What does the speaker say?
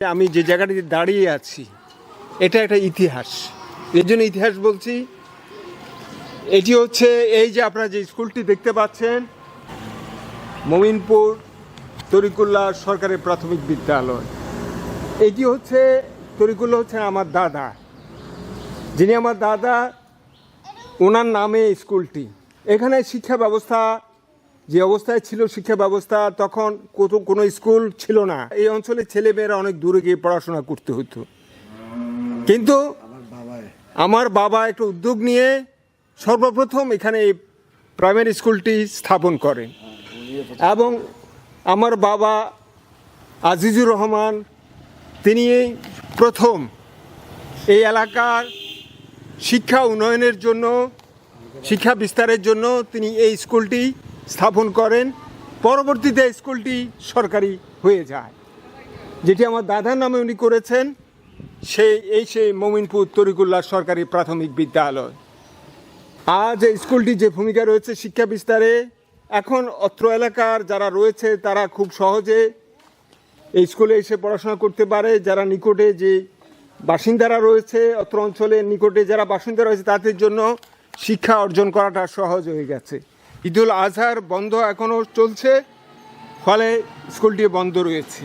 আমি যে জায়গাটিতে দাঁড়িয়ে আছি, এটা একটা ইতিহাস। এর জন্য ইতিহাস বলছি, এটি হচ্ছে এই যে আপনারা যে স্কুলটি দেখতে পাচ্ছেন, মমিনপুর তরিকুল্লা সরকারি প্রাথমিক বিদ্যালয়। এটি হচ্ছে, তরিকুল্লাহ হচ্ছে আমার দাদা। যিনি আমার দাদা ওনার নামে স্কুলটি। এখানে শিক্ষা ব্যবস্থা যে অবস্থায় ছিল শিক্ষা ব্যবস্থা, তখন কোনো স্কুল ছিল না। এই অঞ্চলে ছেলেমেয়েরা অনেক দূরে গিয়ে পড়াশোনা করতে হতো কিন্তু আমার বাবা একটা উদ্যোগ নিয়ে সর্বপ্রথম এখানে এই প্রাইমারি স্কুলটি স্থাপন করেন এবং আমার বাবা আজিজুর রহমান, তিনি প্রথম এই এলাকার শিক্ষা উন্নয়নের জন্য, শিক্ষা বিস্তারের জন্য তিনি এই স্কুলটি স্থাপন করেন, পরবর্তীতে স্কুলটি সরকারি হয়ে যায়। যেটি আমার দাদার নামে উনি করেছেন সেই এই সেই মমিনপুর তরিকুল্লাহ সরকারি প্রাথমিক বিদ্যালয়। আজ এই স্কুলটি যে ভূমিকা রয়েছে শিক্ষা বিস্তারে, এখন অত্র এলাকার যারা রয়েছে তারা খুব সহজে এই স্কুলে এসে পড়াশোনা করতে পারে। যারা নিকটে যে বাসিন্দারা রয়েছে অত্র অঞ্চলের নিকটে যারা বাসিন্দা রয়েছে তাদের জন্য শিক্ষা অর্জন করাটা সহজ হয়ে গেছে। ঈদুল আজহার বন্ধ এখনও চলছে ফলে স্কুলটি বন্ধ রয়েছে।